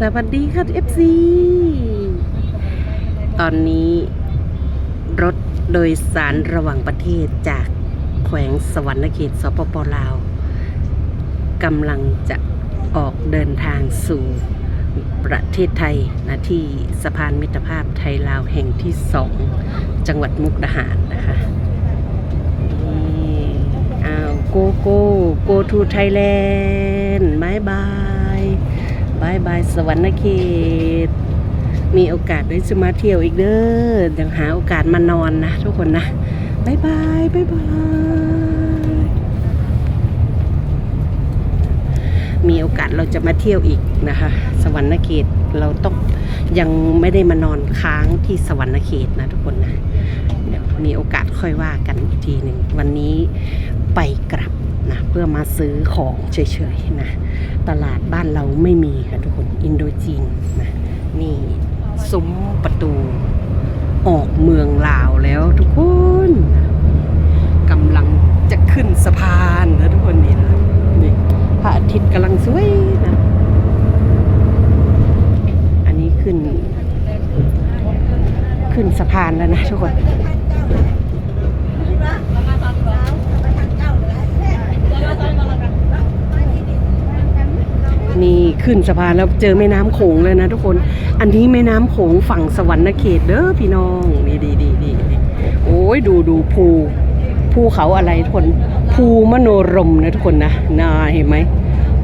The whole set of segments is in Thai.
สวัสดีค่ะ FC ตอนนี้รถโดยสารระหว่างประเทศจากแขวงสวรรณเขตสปปลาวกำลังจะออกเดินทางสู่ประเทศไทยนะที่สะพานมิตรภาพไทยลาวแห่งที่สองจังหวัดมุกดาหารนะคะอ้าวโกโก้โกทูไทยแลนด์บายบาย บายบายสวรรณเขตมีโอกาสได้จะมาเที่ยวอีกเด้อยังหาโอกาสมานอนนะทุกคนนะบายบายบายบายมีโอกาสเราจะมาเที่ยวอีกนะคะ สวรรณเขตเราต้องยังไม่ได้มานอนค้างที่สวรรณเขตนะทุกคนนะเดี๋ยวมีโอกาสค่อยว่ากันอีกทีหนึ่งวันนี้ไปกลับ นะเพื่อมาซื้อของเฉยๆนะตลาดบ้านเราไม่มีค่ะทุกคนอินโดจีนนะนี่ซุ้มประตู ออกเมืองลาวแล้วทุกคนกำลังจะขึ้นสะพานนะทุกคนนี่นะนี่พระอาทิตย์กำลังสวยนะอันนี้ขึ้น ขึ้นสะพานแล้วนะทุกคน นี่ขึ้นสะพานแล้วเจอแม่น้ำโขงเลยนะทุกคน อันนี้แม่น้ำโขงฝั่งสวรรณเขตเด้อพี่น้องนี่ดีดีดีดีโอ้ยดูดูภูภูเขาอะไรทุกคนภูมโนรมนะทุกคนนะนาเห็นไหม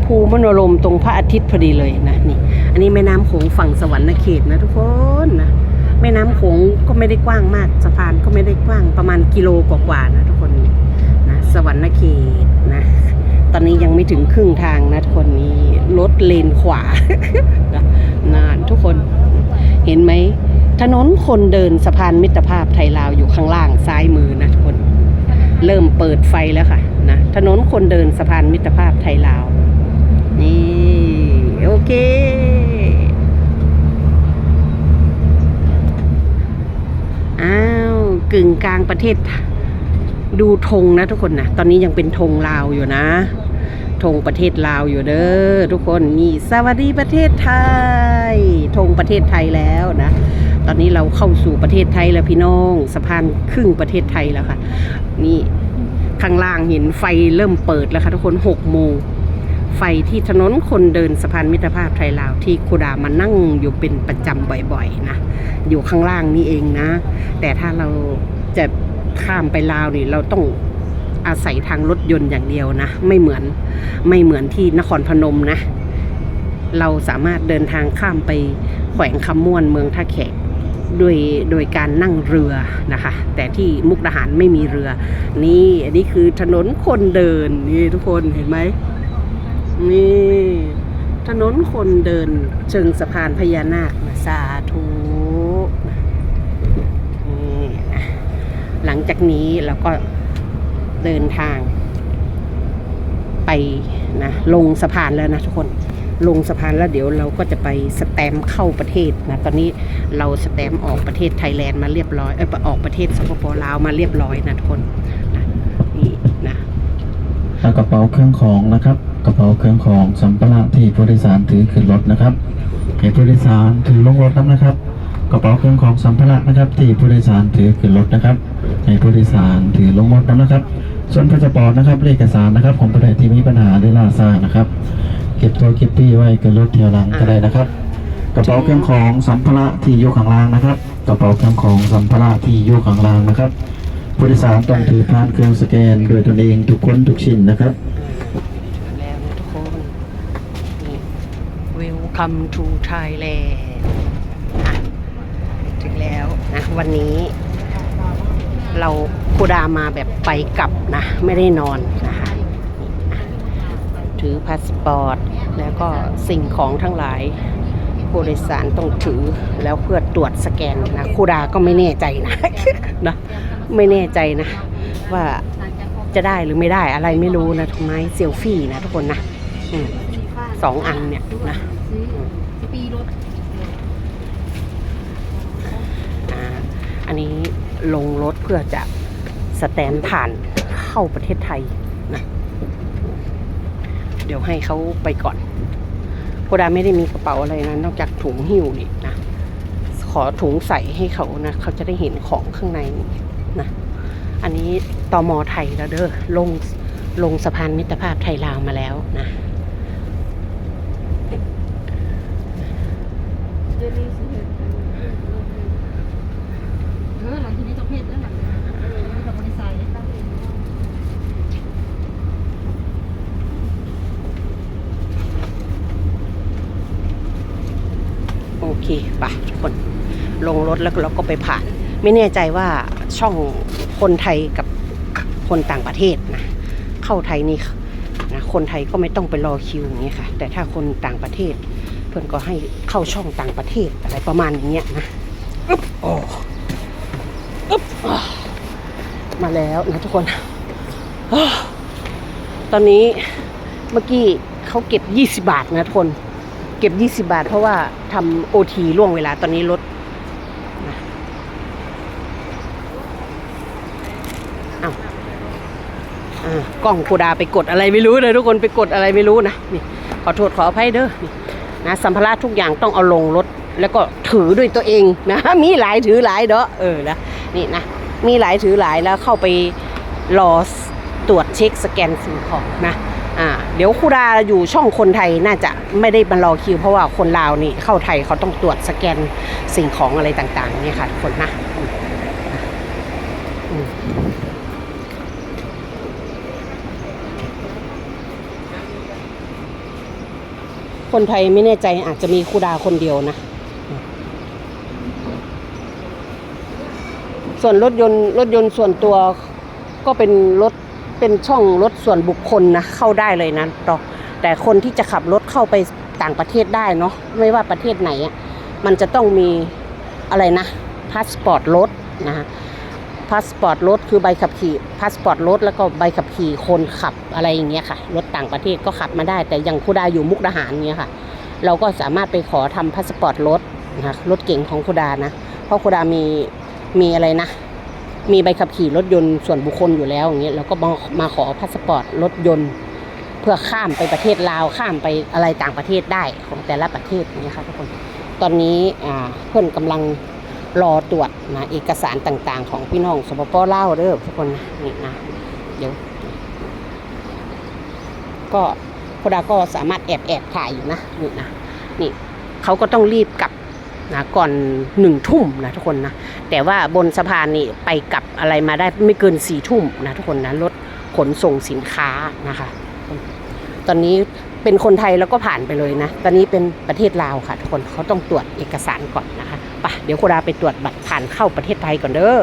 ภูมโนรมตรงพระอาทิตย์พอดีเลยนะนี่ อันนี้แม่น้ำโขงฝั่งสวรรณเขตนะทุกคนนะแม่น้ำโขงก็ไม่ได้กว้างมากสะพานก็ไม่ได้กว้างประมาณกิโลกว่าๆนะทุกคนนะสวรรณเขต ตอนนี้ยังไม่ถึงครึ่งทางนะทุกคนนี้รถเลนขวานะนานทุกคนเห็นไหมถนนคนเดินสะพานมิตรภาพไทยลาวอยู่ข้างล่างซ้ายมือนะทุกคน เริ่มเปิดไฟแล้วค่ะนะถนนคนเดินสะพานมิตรภาพไทยลาว นี่ โอเคอ้าวกึ่งกลางประเทศ ดูธงนะทุกคนนะตอนนี้ยังเป็นธงลาวอยู่นะธงประเทศลาวอยู่เด้อทุกคนนี่สวัสดีประเทศไทยธงประเทศไทยแล้วนะ ตอนนี้เราเข้าสู่ประเทศไทยแล้วพี่น้องสะพานครึ่งประเทศไทยแล้วค่ะ นี่ข้างล่างเห็นไฟเริ่มเปิดแล้วค่ะทุกคนหกโมงไฟที่ถนนคนเดินสะพานมิตรภาพไทยลาวที่คูดามานั่งอยู่เป็นประจำบ่อยๆนะ อยู่ข้างล่างนี่เองนะ แต่ถ้าเราจะ ข้ามไปลาวนี่เราต้องอาศัยทางรถยนต์อย่างเดียวนะ ไม่เหมือนไม่เหมือนที่นครพนมนะ เราสามารถเดินทางข้ามไปแขวงคำม่วนเมืองท่าแขกโดยโดยการนั่งเรือนะคะ แต่ที่มุกดาหารไม่มีเรือ นี่อันนี้คือถนนคนเดินนี่ทุกคนเห็นไหมนี่ถนนคนเดินเชิงสะพานพญานาคสาธุนะนี่นะ หลังจากนี้เราก็เดินทาง ไปนะลงสะพานแล้วนะทุกคนลงสะพานแล้วเดี๋ยวเราก็จะไปสแตมเข้าประเทศนะตอนนี้เราสแตมออกประเทศไทยแลนด์มาเรียบร้อยเออออกประเทศสปปลาวมาเรียบร้อยนะทุกคนนะนี่นะกระเป๋าเครื่องของนะครับ กระเป๋าเครื่องของสัมภาระที่ผู้โดยสารถือขึ้นรถนะครับให้ผู้โดยสารถือลงรถนะครับ กระเป๋าเครื่องของสัมภาระนะครับ ที่ผู้โดยสารถือขึ้นรถนะครับ ให้ผู้โดยสารถือลงรถน้ำนะครับ ส่วนพาสปอร์ตนะครับเลขเอกสารนะครับ ของผู้ใดที่มีปัญหาหรือล่าซ่านะครับ เก็บตัวเก็บปี้ไว้ขึ้นรถเที่ยวหลังก็ได้นะครับ กระเป๋าเครื่องของสัมภาระที่อยู่ข้างล่างนะครับ กระเป๋าเครื่องของสัมภาระที่อยู่ข้างล่างนะครับผู้โดยสารต้องถือผ่านเครื่องสแกนโดวยตนเองทุกคนทุกชิ้นนะครับแล้วนะทุกคนนี่ Welcome to Thailand อะ ถึงแล้วนะวันนี้ เราคูดามาแบบไปกลับนะ ไม่ได้นอนนะคะถือพาสปอร์ต แล้วก็สิ่งของทั้งหลายผู้โดยสารต้องถือแล้วเพื่อตรวจสแกนนะคูดาก็ไม่แน่ใจนะนะไม่แน่ใจนะ ว่าจะได้หรือไม่ได้อะไรไม่รู้นะทุกไม้เซลฟี่นะทุกคนนะสองอันเนี่ยนะ ปีรถ อ่าอันนี้ ลงรถเพื่อจะสแตนผ่านเข้าประเทศไทยนะเดี๋ยวให้เขาไปก่อนโคดาไม่ได้มีกระเป๋าอะไรนะนอกจากถุงหิ้วนี่นะขอถุงใส่ให้เขานะเขาจะได้เห็นของข้างในนะอันนี้ตอมอไทยแล้วเด้อลงลงสะพานมิตรภาพไทยลาวมาแล้วนะเออหลังที่นี้จะเพศแล้วหลังเออกับบริษัทตั้งเอง โอเคไปทุกคน ลงร ถแล้วเราก็ไปผ่าน ไม่แน่ใจว่าช่องคนไทยกับคนต่างประเทศนะเข้าไทยนี่นะคนไทยก็ไม่ต้องไปรอคิวอย่างเงี้ยค่ะ แต่ถ้าคนต่างประเทศ เพื่อนก็ให้เข้าช่องต่างประเทศอะไรประมาณอย่างเงี้ยนะอึ๊บโอ้อึ๊บมาแล้วนะทุกคนอตอนนี้เมื่อกี้เขาเก็บ 20 บาทนะทุกคน เก็บ 20 บาท เพราะว่าทำโอทีล่วงเวลาตอนนี้ลดนะเอาอ่า กล้องโคดาไปกดอะไรไม่รู้เลยทุกคนไปกดอะไรไม่รู้นะนี่ขอโทษขออภัยเด้อนะสัมภาระทุกอย่างต้องเอาลงรถแล้วก็ถือด้วยตัวเองนะมีหลายถือหลายเด้อเออนะนี่นะมีหลายถือหลายแล้วเข้าไปรอตรวจเช็คสแกนสิ่งของนะอ่าเดี๋ยวคูดาอยู่ช่องคนไทยน่าจะไม่ได้มารอคิว เพราะว่าคนลาวนี่เข้าไทยเขาต้องตรวจสแกนสิ่งของอะไรต่างๆเนี่ยค่ะทุกคนนะอืมอืม คนไทยไม่แน่ใจอาจจะมีคูดาคนเดียวนะ ส่วนรถยนต์รถยนต์ส่วนตัวก็เป็นรถเป็นช่องรถส่วนบุคคลนะเข้าได้เลยนะต่อแต่คนที่จะขับรถเข้าไปต่างประเทศได้เนาะไม่ว่าประเทศไหนอะมันจะต้องมีอะไรนะพาสปอร์ตรถนะฮะ พาสปอร์ตรถคือใบขับขี่พาสปอร์ตรถแล้วก็ใบขับขี่คนขับอะไรอย่างเงี้ยค่ะ รถต่างประเทศก็ขับมาได้ แต่อย่างคูดาอยู่มุกดาหารเงี้ยค่ะ เราก็สามารถไปขอทำพาสปอร์ตรถนะคะรถเก๋งของคูดานะ เพราะคูดามีมีอะไรนะ มีใบขับขี่รถยนต์ส่วนบุคคลอยู่แล้วอย่างเงี้ยเราก็มามาขอพาสปอร์ตรถยนต์ เพื่อข้ามไปประเทศลาวข้ามไปอะไรต่างประเทศได้ของแต่ละประเทศอย่างเงี้ยค่ะทุกคน ตอนนี้เพื่อนกำลัง รอตรวจนะเอกสารต่างๆ ของพี่น้องสปปลาวเด้อทุกคนนะนี่นะเดี๋ยว ก็โคดาก็สามารถแอบแอบถ่ายอยู่นะนี่นะนี่เขาก็ต้องรีบกลับนะก่อนหนึ่งทุ่มนะทุกคนนะแต่ว่าบนสะพานนี่ไปกลับอะไรมาได้ไม่เกินสี่ทุ่มนะทุกคนนะรถขนส่งสินค้านะคะ ตอนนี้เป็นคนไทยแล้วก็ผ่านไปเลยนะ ตอนนี้เป็นประเทศลาวค่ะทุกคนเขาต้องตรวจเอกสารก่อนนะ เดี๋ยวโคดาไปตรวจบัตรผ่านเข้าประเทศไทยก่อนเด้อ